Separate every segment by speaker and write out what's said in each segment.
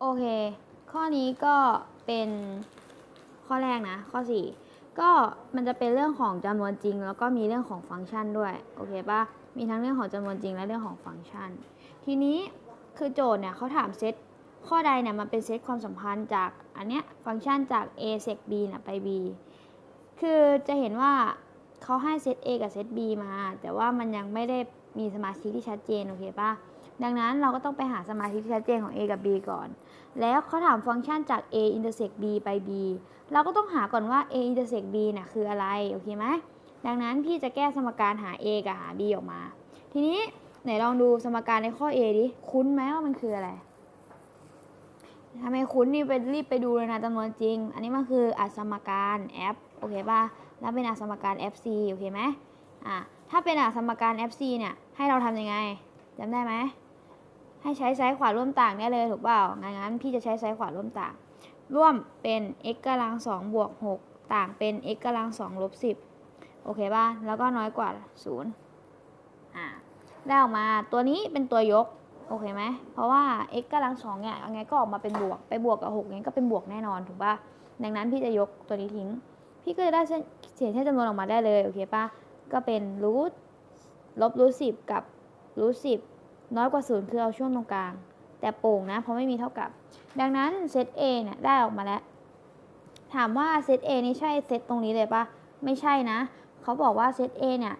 Speaker 1: โอเค ข้อนี้ก็เป็นข้อแรกนะ ข้อ 4 ก็มันจะเป็นเรื่องของจำนวนจริง แล้วก็มีเรื่องของฟังก์ชันด้วย โอเคปะมีทั้งเรื่องของจำนวนจริงและเรื่องของฟังก์ชัน ทีนี้คือโจทย์เนี่ยเขาถามเซตข้อใดเนี่ยมันเป็นเซตความสัมพันธ์จากอันเนี้ยฟังก์ชันจาก a เซก b เนี่ยไป b คือจะเห็นว่าเขาให้เซต a กับเซต b มา แต่ว่ามันยังไม่ได้มีสมาชิกที่ชัดเจน โอเคป่ะ ดังนั้นเราก็ต้องไปหาสมาชิกที่ชัดเจนของ a กับ b ก่อน แล้วเขาถามฟังก์ชันจาก a intersect b ไป b เราก็ต้องหาก่อนว่า a intersect b น่ะคืออะไร โอเคไหม ดังนั้นพี่จะแก้สมการหา a กับหา b ออกมา ทีนี้ไหนลองดูสมการในข้อ a ดิ คุ้นไหมว่ามันคืออะไรถ้าไมคุ้นนี่ไปรีบไปดูเลยนะจำนวนจริง อันนี้มันคืออัสมการ f โอเคป่ะ แล้วเป็นอัสมการ fc โอเคไหมอะถ้าเป็นอัสมการ fc เนี่ย ให้เราทำยังไงจำได้ไหม ให้ใช้ซ้ายขวาร่วมต่างได้เลยถูกเปล่างั้นพี่จะใช้ซ้ายขวาร่วมต่าง ร่วมเป็น x กำลัง2บวก6ต่างเป็น x กำลัง2ลบ10โอเคป่ะ แล้วก็น้อยกว่า0อ่าได้ออกมาตัวนี้เป็นตัวยก โอเคไหม เพราะว่า x กำลัง2เนี่ยยังไงก็ออกมาเป็นบวก ไปบวกกับ6งั้นก็เป็นบวกแน่นอนถูกป่ะ ดังนั้นพี่จะยกตัวนี้ทิ้ง พี่ก็จะได้เส้นเสียงเส้นจำนวนออกมาได้เลย โอเคป่ะ ก็เป็นรูทลบรูทสิบกับรูทสิบ น้อยกว่าศูนย์คือเอาช่วงตรงกลาง แต่โป่งนะเพราะไม่มีเท่ากับ ดังนั้นเซต A เนี่ยได้ออกมาแล้ว ถามว่าเซต A นี่ใช่เซตตรงนี้เลยปะไม่ใช่นะ เขาบอกว่าเซต A เนี่ย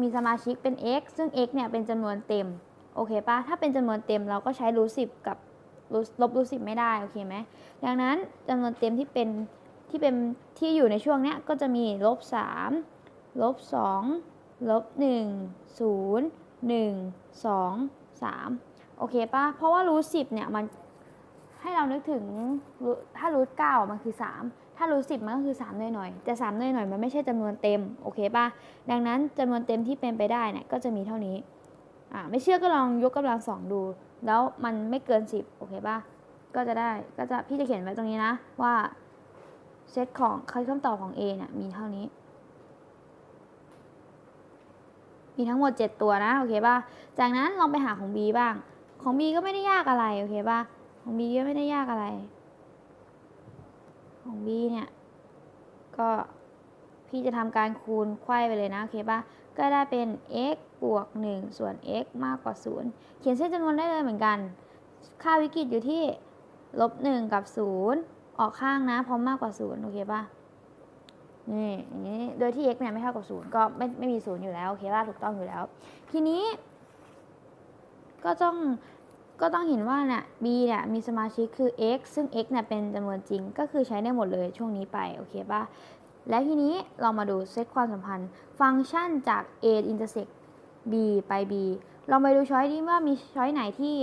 Speaker 1: มีสมาชิกเป็น x ซึ่ง x เนี่ยเป็นจำนวนเต็ม โอเคปะถ้าเป็นจำนวนเต็มเราก็ใช้รูทสิบกับลบรูทสิบไม่ได้ โอเคไหม ดังนั้นจำนวนเต็มที่เป็นที่เป็นที่อยู่ในช่วงเนี้ยก็จะมีลบสามลบสองลบหนึ่งศูนย์ หนึ่งสอง3โอเคปะเพราะว่ารูทสิบเนี่ยมันให้เรานึกถึงถ้ารูทเก้ามันคือ 3 ถ้ารูทสิบมันก็คือ3หน่อยหน่อยๆแต่3หน่อยหน่อยๆมันไม่ใช่จำนวนเต็มโอเคปะดังนั้นจำนวนเต็มที่เป็นไปได้เนี่ยก็จะมีเท่านี้อ่าไม่เชื่อก็ลองยกกำลังสองดู แล้วมันไม่เกิน 10โอเคปะก็จะได้ก็จะพี่จะเขียนไว้ตรงนี้นะว่าเซตของคำตอบของ A เนี่ยมีเท่านี้ มีทั้งหมด 7 ตัวนะโอเคป่ะจากนั้นลองไปหาของ B บ้าง ของ B ก็ไม่ได้ยากอะไรโอเคป่ะของ B ก็ไม่ได้ยากอะไร ของ B เนี่ย ก็พี่จะทำการคูณไขว้ไปเลยนะโอเคป่ะก็ได้เป็น x บวก 1 ส่วน x มากกว่า 0 เขียนเส้นจำนวนได้เลยเหมือนกัน ค่าวิกฤตอยู่ที่ลบ1กับ 0 ออกข้างนะเพราะมากกว่า 0 โอเคป่ะ นี่อย่างนี้โดยที่ x เนี่ยไม่เท่ากับ0ก็ไม่ไม่มี0อยู่แล้วโอเคป่ะถูกต้องอยู่แล้ว ทีนี้ ก็ต้องก็ต้องเห็นว่าเนี่ย b เนี่ยมีสมาชิกคือ x ซึ่ง x เนี่ยเป็นจำนวนจริง ก็คือใช้ได้หมดเลยช่วงนี้ไปโอเคป่ะแล้วทีนี้เรามาดูเซตความสัมพันธ์ ฟังก์ชันจาก a intersect b ไป b ลองไปดูช้อยดีว่ามีช้อยไหนที่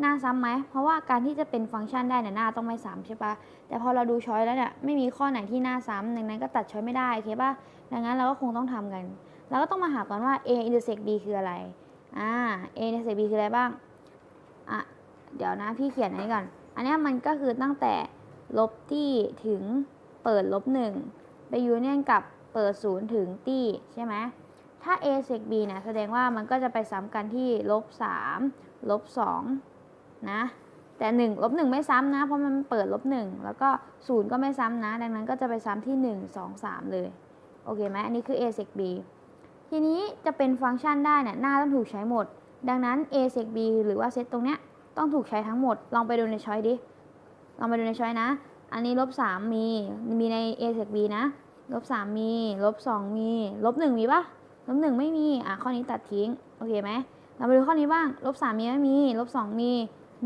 Speaker 1: หน้าซ้ำไหม เพราะว่าการที่จะเป็นฟังก์ชันได้เนี่ยหน้าต้องไม่ซ้ำใช่ปะแต่พอเราดูช้อยแล้วเนี่ยไม่มีข้อไหนที่หน้าซ้ำดังนั้นก็ตัดช้อยไม่ได้โอเคปะดังนั้นเราก็คงต้องทำกัน เราก็ต้องมาหาก่อนว่า a intersect b คืออะไรอ่า a intersect b คืออะไรบ้างอะเดี๋ยวนะพี่เขียนอันนี้ก่อน อันเนี้ยมันก็คือตั้งแต่ลบที่ถึงเปิดลบหนึ่งไปยูเนียนกับเปิดศูนย์ถึงตี้ใช่ไหมถ้า a sec b เนี่ยแสดงว่ามันก็จะไปซ้ำกันที่ลบสามลบสอง นะแต่หนึ่งลบหนึ่งไม่ซ้ำนะ เพราะมันเปิดลบหนึ่งแล้วก็ศูนย์ก็ไม่ซ้ำนะ ดังนั้นก็จะไปซ้ำที่หนึ่งสองสามเลย โอเคไหมอันนี้คือ a sec b ทีนี้จะเป็นฟังก์ชันได้เนี่ยหน้าต้องถูกใช้หมด ดังนั้น a sec b หรือว่าเซตตรงเนี้ยต้องถูกใช้ทั้งหมด ลองไปดูในช้อยดิ ลองไปดูในช้อยนะ อันนี้ลบสามมี มีใน a sec b นะ ลบสามมีลบสองมีลบหนึ่งมีปะลบหนึ่งไม่มี อะข้อนี้ตัดทิ้ง โอเคไหมเราไปดูข้อนี้บ้าง ลบสามมีไม่มี ลบสองมี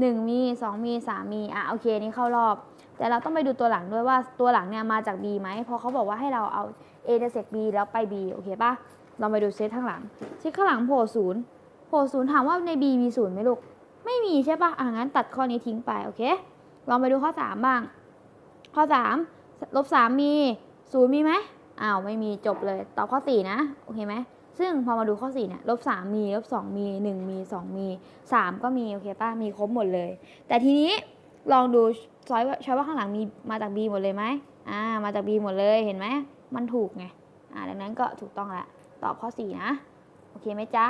Speaker 1: หนึ่งมีสองมีสามมี อะ โอเคนี่เข้ารอบ แต่เราต้องไปดูตัวหลังด้วยว่าตัวหลังเนี่ยมาจาก b ไหมเพราะเขาบอกว่าให้เราเอา a จะเสก b แล้วไป b โอเคปะเราไปดูเซตข้างหลัง เซตข้างหลังโผล่ศูนย์โผล่ศูนย์ถามว่าใน b มีศูนย์ไหมลูก ไม่มีใช่ปะอะงั้นตัดข้อนี้ทิ้งไป โอเค ลองไปดูข้อสามบ้าง ข้อสามลบสามมีศูนย์มีไหมอ้าวไม่มีจบเลย ตอบข้อสี่นะ โอเคไหม ซึ่งพอมาดูข้อ4เนี่ยลบ3มีลบ2มี 1 มี 2 มี 3 ก็มี โอเคป่ะ มีครบหมดเลย แต่ทีนี้ลองดูช้อยช้อยว่าข้างหลังมีมาจาก B หมดเลยไหมอ่ามาจาก B หมดเลยเห็นไหมมันถูกไงอ่าดังนั้นก็ถูกต้องละตอบข้อ 4 นะ โอเคไหมจ๊ะ